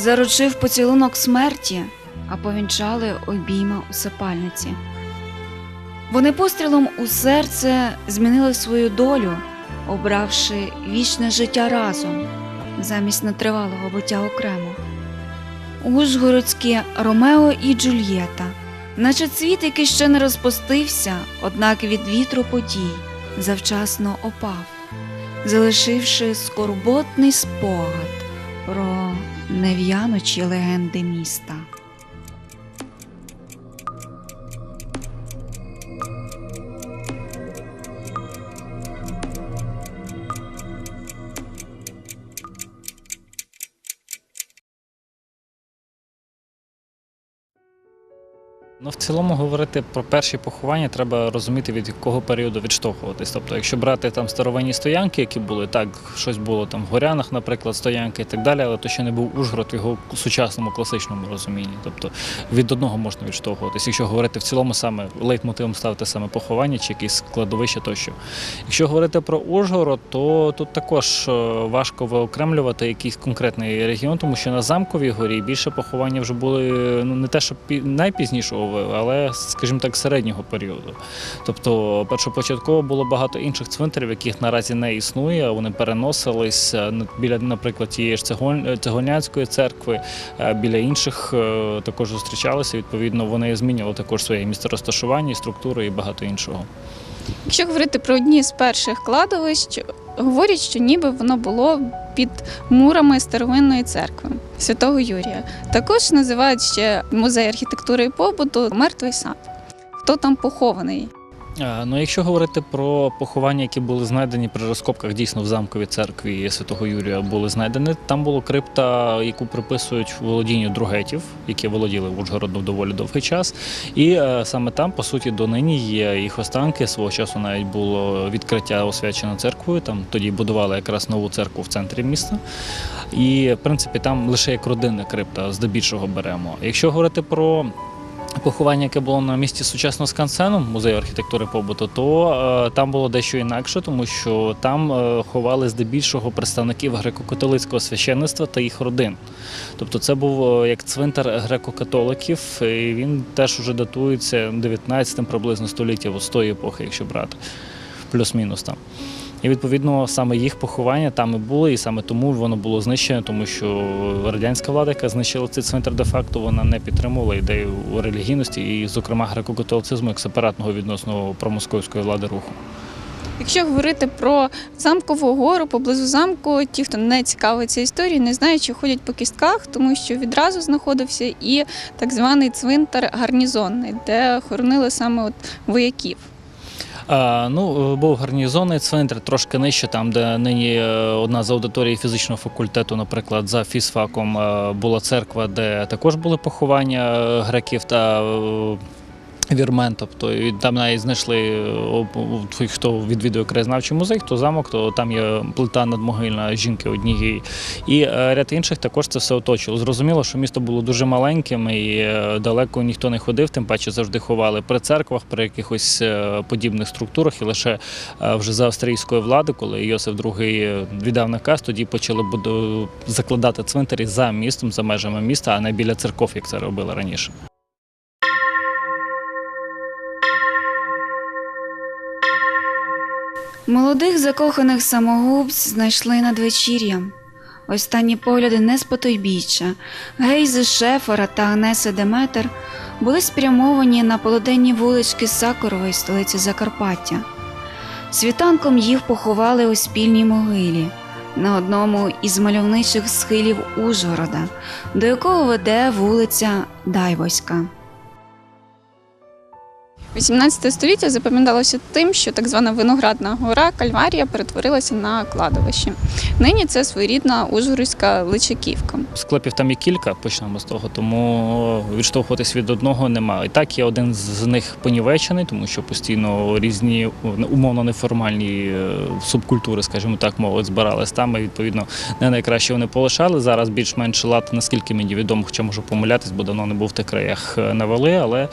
Заручив поцілунок смерті, а повінчали обійма у сапальниці. Вони пострілом у серце змінили свою долю, обравши вічне життя разом замість нетривалого буття окремо. Ужгородські Ромео і Джульєта, наче цвіт, який ще не розпустився, однак від вітру подій завчасно опав, залишивши скорботний спогад про нев'яночі легенди міста. Ну, в цілому говорити про перші поховання треба розуміти, від якого періоду відштовхуватись. Тобто, якщо брати там старовинні стоянки, які були, так, щось було там в горянах, наприклад, стоянки і так далі, але то ще не був Ужгород в його сучасному класичному розумінні. Тобто від одного можна відштовхуватись. Якщо говорити в цілому саме лейтмотивом ставити саме поховання чи якісь складовища тощо. Якщо говорити про Ужгород, то тут також е, важко виокремлювати якийсь конкретний регіон, тому що на замковій горі більше поховання вже були ну не те, що пі- найпізнішого, ви- але, скажімо так, середнього періоду. Тобто, першопочатково було багато інших цвинтарів, яких наразі не існує. Вони переносились е, біля, наприклад, тієї ж Цегольнянської церкви, е, біля інших е, також зустрічалися. Відповідно, вони змінювали також своє місце розташування, структуру і багато іншого. Якщо говорити про одні з перших кладовищ, говорять, що ніби воно було під мурами старовинної церкви святого Юрія. Також називають ще музей архітектури і побуту Мертвий сад. Хто там похований? Е, Ну, якщо говорити про поховання, які були знайдені при розкопках дійсно в замковій церкві Святого Юрія були знайдені, там була крипта, яку приписують володінню другетів, які володіли Ужгородом доволі довгий час. І е, саме там, по суті, донині є їх останки. Свого часу навіть було відкриття освячено церквою. Там тоді будували якраз нову церкву в центрі міста. І, в принципі, там лише як родинна крипта здебільшого беремо. Якщо говорити про поховання, яке було на місці сучасного скансену, музею архітектури побуту, то е, там було дещо інакше, тому що там е, ховали здебільшого представників греко-католицького священництва та їх родин. Тобто це був е, як цвинтар греко-католиків, і він теж уже датується 19 приблизно століттям з тої епохи, якщо брати, плюс-мінус там. І відповідно саме їх поховання там і було, і саме тому воно було знищене, тому що радянська влада, яка знищила цей цвинтар де-факто, вона не підтримувала ідею релігійності і, зокрема, греко-католицизму як сепаратного відносно промосковської влади руху. Якщо говорити про замкову гору поблизу замку, ті, хто не цікавиться історією, не знають, що ходять по кістках, тому що відразу знаходився і так званий цвинтар гарнізонний, де хоронили саме от вояків. Ну, був гарнізонний центр, трошки нижче, там, де нині е, одна з аудиторій фізичного факультету, наприклад, за фізфаком е, була церква, де також були поховання е, греків та е, вірмен. Тобто там навіть знайшли е, хто відвідує краєзнавчий музей, хто замок, то там є плита надмогильна жінки однієї. І е, ряд інших також це все оточило. Зрозуміло, що місто було дуже маленьким і е, далеко ніхто не ходив, тим паче завжди ховали при церквах, при якихось подібних структурах. І лише вже за австрійської влади, коли Йосиф II віддав наказ, тоді почали закладати цвинтарі за містом, за межами міста, а не біля церков, як це робили раніше. Молодих закоханих самогубць знайшли над вечір'ям. Останні погляди не з потойбіччя. Гейзи Шефера та Агнеси Деметер були спрямовані на полуденні вулички Сакорової столиці Закарпаття. Світанком їх поховали у спільній могилі на одному із мальовничих схилів Ужгорода, до якого веде вулиця Дайвоська. 18 століття запам'яталося тим, що так звана виноградна гора Кальварія перетворилася на кладовище. Нині це своєрідна Ужгородська Личаківка. Склепів там є кілька, почнемо з того, тому відштовхуватись від одного немає. І так є один з них понівечений, тому що постійно різні умовно неформальні е, субкультури, скажімо так, молодь збирались там. І відповідно не найкраще вони полишали. Зараз більш-менш лад, наскільки мені відомо, хоча можу помилятись, бо давно не був в тих краях е, навели. Але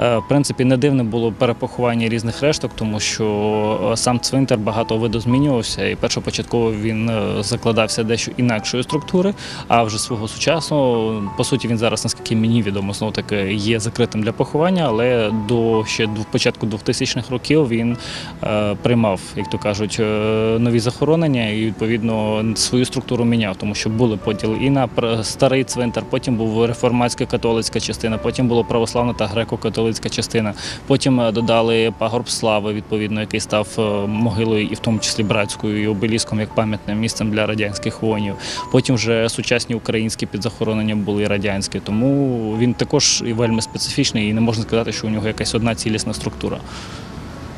е, в принципі не дивно, причини було перепоховання різних решток, тому що е, сам цвинтар багато виду змінювався, і першопочатково він е, закладався дещо інакшої структури, а вже свого сучасного, по суті, він зараз, наскільки мені відомо, знову таки є закритим для поховання, але до ще початку 2000-х років він е, приймав, як то кажуть, нові захоронення і відповідно свою структуру міняв, тому що були поділи і на старий цвинтар, потім був реформатська католицька частина, потім була православна та греко-католицька частина. Потім е, додали пагорб слави, відповідно, який став е, могилою, і в тому числі братською і обеліском як пам'ятним місцем для радянських воїнів. Потім вже сучасні українські підзахоронення були радянські, тому він також і вельми специфічний, і не можна сказати, що у нього якась одна цілісна структура.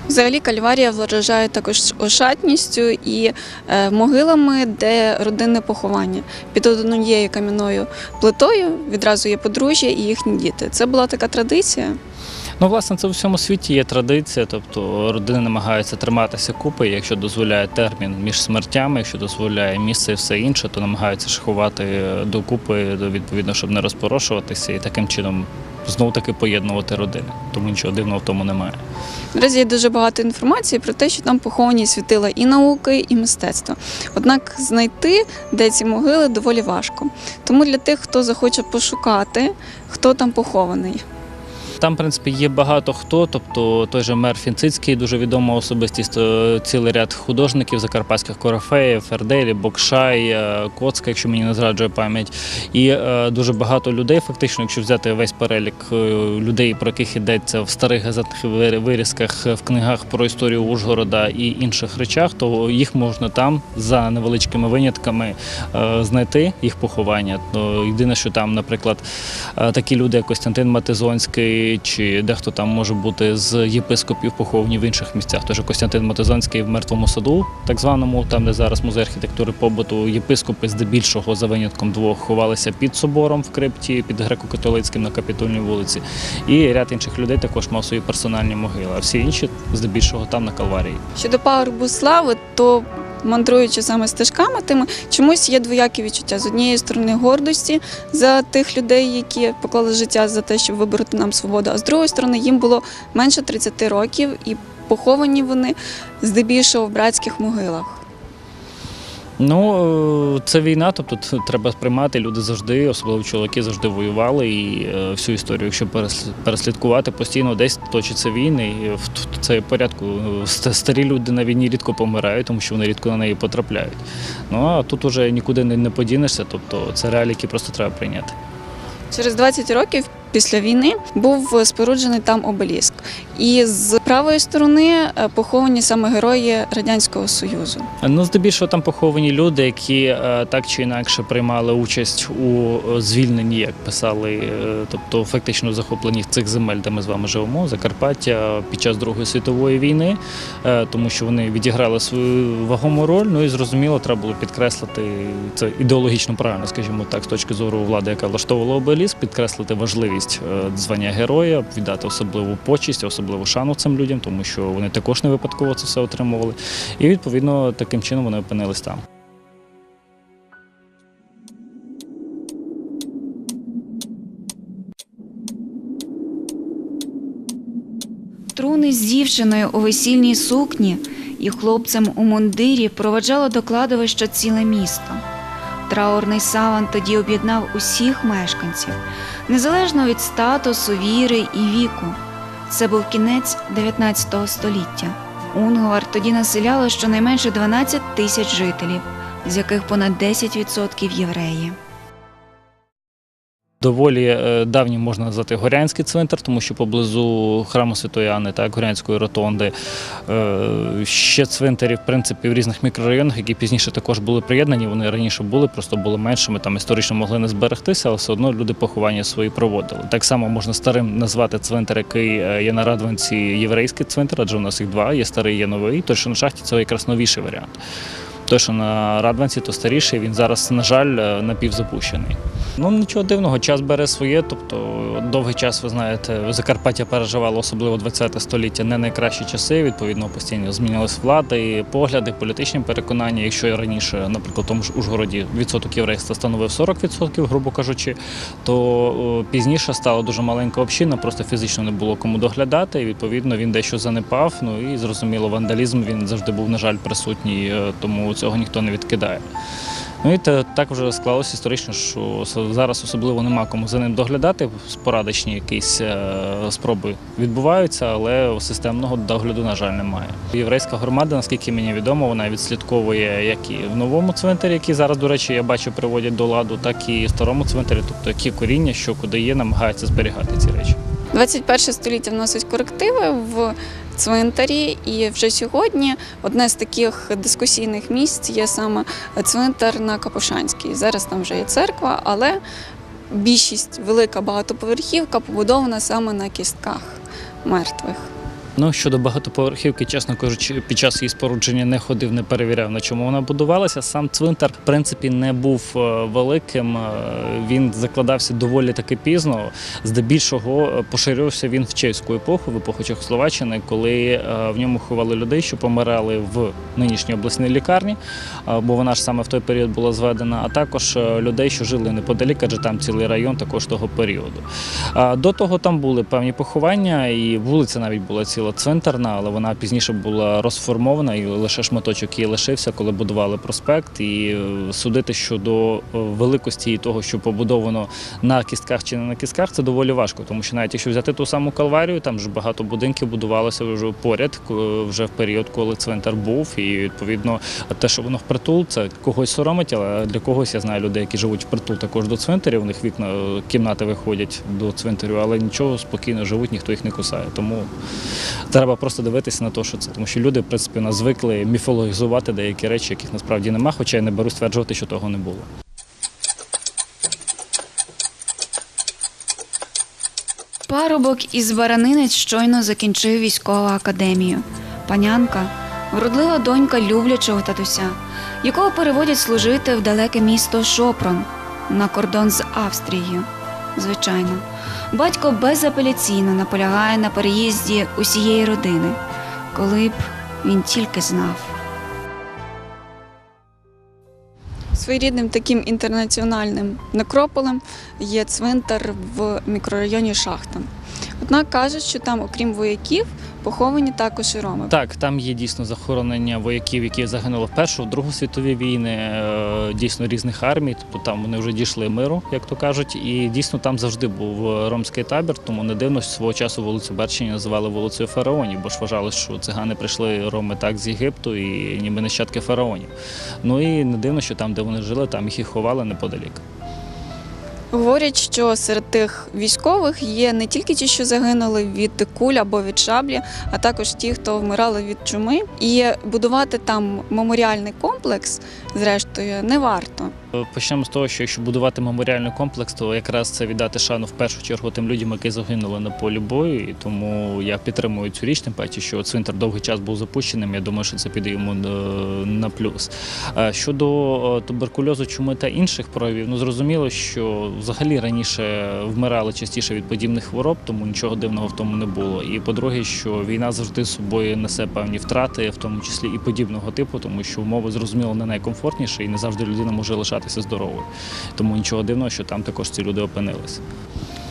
Взагалі кальварія вражає також ошатністю і е, могилами, де родинне поховання. Під однією кам'яною плитою відразу є подружжя і їхні діти. Це була така традиція. Ну, власне, це у всьому світі є традиція, тобто родини намагаються триматися купи, якщо дозволяє термін між смертями, якщо дозволяє місце і все інше, то намагаються шахувати докупи, відповідно, щоб не розпорошуватися і таким чином знову таки поєднувати родини. Тому нічого дивного в тому немає. Наразі є дуже багато інформації про те, що там поховані світила і науки, і мистецтва. Однак знайти, де ці могили, доволі важко. Тому для тих, хто захоче пошукати, хто там похований. Там, в принципі, є багато хто, тобто той же мер Фінцицький, дуже відома особистість, е, цілий ряд художників закарпатських корафеїв, Ферделі, Бокшай, е, Коцка, якщо мені не зраджує пам'ять. І е, дуже багато людей, фактично, якщо взяти весь перелік людей, про яких йдеться в старих газетних вир- вирізках, в книгах про історію Ужгорода і інших речах, то їх можна там за невеличкими винятками знайти їх поховання. Єдине, що там, наприклад, такі люди, як Костянтин Матизонський, чи дехто там може бути з єпископів поховані в інших місцях. Тож Костянтин Матизонський в мертвому саду, так званому, там де зараз музей архітектури побуту, єпископи здебільшого за винятком двох ховалися під собором в крипті, під греко-католицьким на капітульній вулиці. І ряд інших людей також мав свої персональні могили. А всі інші здебільшого там на Калварії. Щодо пагорбу слави, то мандруючи саме стежками тими, чомусь є двоякі відчуття. З однієї сторони гордості за тих людей, які поклали життя за те, щоб вибороти нам свободу, а з другої сторони їм було менше 30 років, і поховані вони здебільшого в братських могилах. Ну, е, це війна, тобто треба сприймати. Люди завжди, особливо чоловіки, завжди воювали. І е, всю історію, якщо переслідкувати, постійно десь точаться війни. І в цей порядку е, старі люди на війні рідко помирають, тому що вони рідко на неї потрапляють. Ну а тут уже нікуди не подінешся, тобто це реалії, які просто треба прийняти. Через 20 років після війни був споруджений там обеліск. І з правої сторони е, поховані саме герої Радянського Союзу. Ну, здебільшого там поховані люди, які е, так чи інакше приймали участь у е, звільненні, як писали, тобто фактично захопленні цих земель, де ми з вами живемо, Закарпаття під час Другої світової війни, тому що вони відіграли свою вагому роль. Ну і зрозуміло, треба було підкреслити це ідеологічно правильно, скажімо так, з точки зору влади, яка влаштовувала обеліск, підкреслити важливість е, звання героя, віддати особливу почесть, особливу шану цим людям, тому що вони також не випадково це все отримували. І відповідно таким чином вони опинились там. Труни з дівчиною у весільній сукні і хлопцем у мундирі проведжало до кладовища ціле місто. Траурний саван тоді об'єднав усіх мешканців, незалежно від статусу, віри і віку. Це був кінець 19 століття. Унгвар тоді населяло щонайменше 12 тисяч жителів, з яких понад 10% євреї. Доволі е, давнім можна назвати Горянський цвинтар, тому що поблизу храму Святої Анни, так, Горянської ротонди, е, ще цвинтарі, в принципі, в різних мікрорайонах, які пізніше також були приєднані. Вони раніше були, просто були меншими, там історично могли не зберегтися, але все одно люди поховання свої проводили. Так само можна старим назвати цвинтар, який е, є на Радванці, єврейський цвинтар, адже у нас їх два, є старий, є новий. Той, що на шахті, це якраз новіший варіант. Той, що на Радванці, то старіший, він зараз, на жаль, напівзапущений. Ну нічого дивного, час бере своє. Тобто довгий час, ви знаєте, Закарпаття переживало, особливо 20 століття, не найкращі часи. Відповідно, постійно змінились влади, погляди, політичні переконання. Якщо раніше, наприклад, в тому ж Ужгороді відсоток єврейства становив 40%, грубо кажучи, то пізніше стала дуже маленька община, просто фізично не було кому доглядати. І відповідно він дещо занепав. Ну і зрозуміло, вандалізм він завжди був, на жаль, присутній, е, тому цього ніхто не відкидає. Ну і так вже склалося історично, що зараз особливо нема кому за ним доглядати. Спорадичні якісь е, спроби відбуваються, але системного догляду, на жаль, немає. Єврейська громада, наскільки мені відомо, вона відслідковує як і в новому цвинтарі, який зараз, до речі, я бачу, приводять до ладу, так і в старому цвинтарі, тобто які коріння, що куди є, намагаються зберігати ці речі. 21 століття вносить корективи в цвинтарі, і вже сьогодні одне з таких дискусійних місць є саме цвинтар на Капушанській. Зараз там вже є церква, але більшість велика багатоповерхівка побудована саме на кістках мертвих. Ну щодо багатоповерхівки, чесно кажучи, під час її спорудження не ходив, не перевіряв, на чому вона будувалася. Сам цвинтар, в принципі, не був е, великим. е, Він закладався доволі таки пізно. Здебільшого е, поширився він в чеську епоху, в епоху Чехословаччини, коли в ньому ховали людей, що помирали в нинішній обласній лікарні, бо вона ж саме в той період була зведена, а також людей, що жили неподалік, адже там цілий район також того періоду. До того там були певні поховання, і вулиця навіть була ціла цвинтарна, але вона пізніше була розформована, і лише шматочок її лишився, коли будували проспект. І е, судити щодо е, великості того, що побудовано на кістках чи не на кістках, це доволі важко, тому що навіть якщо взяти ту саму Калварію, там ж багато будинків будувалося вже поряд, вже в період, коли цвинтар був. І відповідно те, що воно впритул, це когось соромить, але для когось я знаю людей, які живуть впритул також до цвинтарів. У них вікна кімнати виходять до цвинтарю, але нічого спокійно живуть, ніхто їх не кусає. Тому треба просто дивитися на те, що це. Тому що люди, в принципі, нас звикли міфологізувати деякі речі, яких насправді нема, хоча я не беру стверджувати, що того не було. Парубок із Баранинець щойно закінчив військову академію. Панянка, вродлива донька люблячого татуся, якого переводять служити в далеке місто Шопрон на кордон з Австрією. Звичайно, батько безапеляційно наполягає на переїзді усієї родини, коли б він тільки знав. Своєрідним таким інтернаціональним некрополем є цвинтар в мікрорайоні Шахта. Однак кажуть, що там, окрім вояків, поховані також і роми. Так, там є дійсно захоронення вояків, які загинули в Першу, в Другу світові війни, е, дійсно різних армій. Тобто там вони вже дійшли миру, як то кажуть. І дійсно там завжди був ромський табір, тому не дивно, що свого часу вулицю Берчині називали вулицею фараонів, бо ж вважали, що цигани прийшли роми так з Єгипту і ніби нащадки фараонів. Ну і не дивно, що там, де вони жили, там їх і ховали неподалік. Говорять, що серед тих військових є не тільки ті, що загинули від куль або від шаблі, а також ті, хто вмирали від чуми. І будувати там меморіальний комплекс, зрештою, не варто. Почнемо з того, що якщо будувати меморіальний комплекс, то якраз це віддати шану в першу чергу тим людям, які загинули на полі бою. І тому я підтримую цю річ, тим паче, що цвинтар довгий час був запущеним. Я думаю, що це піде йому е, на плюс. Щодо е, туберкульозу, чуми та інших проявів, ну зрозуміло, що взагалі раніше вмирали частіше від подібних хвороб, тому нічого дивного в тому не було. І по-друге, що війна завжди з собою несе певні втрати, в тому числі і подібного типу, тому що умови зрозуміло не найкомфортніше і не завжди людина може лишатися здоровою. Тому нічого дивного, що там також ці люди опинилися.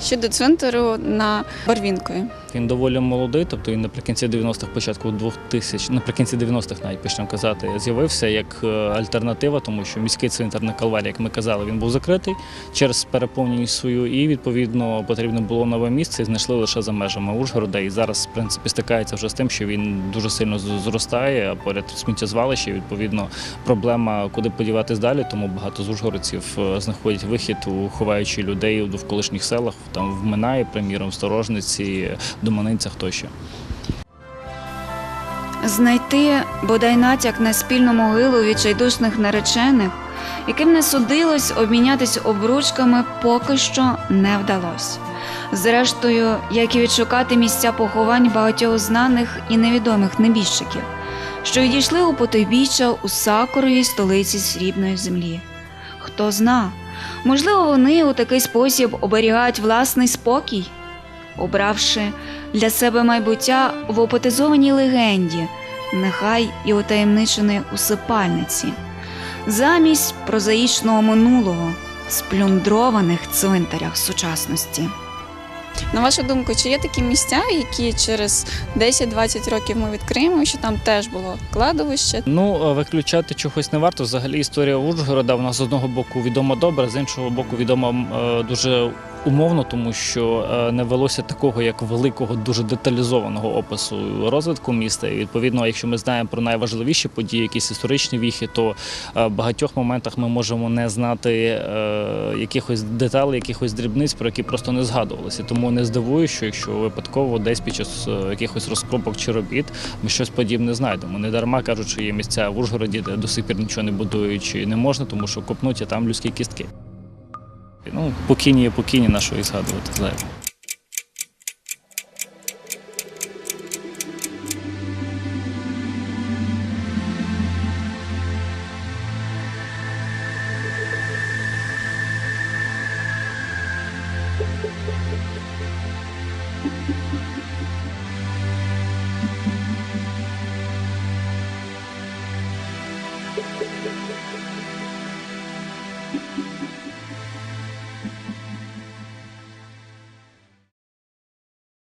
Щодо цвинтару на Барвінкові. Він доволі молодий, тобто він наприкінці 90-х, початку 2000, наприкінці 90-х навіть почнемо казати, з'явився як е, альтернатива, тому що міський цвинтар на Калварі, як ми казали, він був закритий через переповненість свою, і відповідно потрібно було нове місце і знайшли лише за межами Ужгорода. І зараз, в принципі, стикається вже з тим, що він дуже сильно зростає, а поряд сміттєзвалище, відповідно, проблема, куди подіватись далі, тому багато з ужгородців е, знаходять вихід у ховаючи людей у довколишніх селах, там в Минаї, приміром, в Сторожниці, Доманинцях тощо. Знайти бодай натяк на спільну могилу відчайдушних наречених, яким не судилось обмінятись обручками, поки що не вдалося. Зрештою, як і відшукати місця поховань багатьох знаних і невідомих небіжчиків, що відійшли у потойбіччя у сакуровій столиці срібної землі. Хто зна, Можливо, вони у такий спосіб оберігають власний спокій, обравши для себе майбуття в опотизованій легенді, нехай і утаємниченої усипальниці, замість прозаїчного минулого, сплюндрованих цвинтарях сучасності. На вашу думку, чи є такі місця, які через 10-20 років ми відкриємо, що там теж було кладовище? Ну, е, виключати чогось не варто. Взагалі історія Ужгорода вона з одного боку відома добре, з іншого боку відома е, дуже умовно, тому що е, не велося такого як великого, дуже деталізованого опису розвитку міста. І відповідно, якщо ми знаємо про найважливіші події, якісь історичні віхи, то е, в багатьох моментах ми можемо не знати е, якихось деталей, якихось дрібниць, про які просто не згадувалися. Тому не здивую, що якщо випадково десь під час якихось розкопок чи робіт ми щось подібне знайдемо. Не дарма кажуть, що є місця в Ужгороді, де до сих пір нічого не будують чи не можна, тому що копнуть, там людські кістки. Ну, покійні є покійні, на що їх згадувати зайве.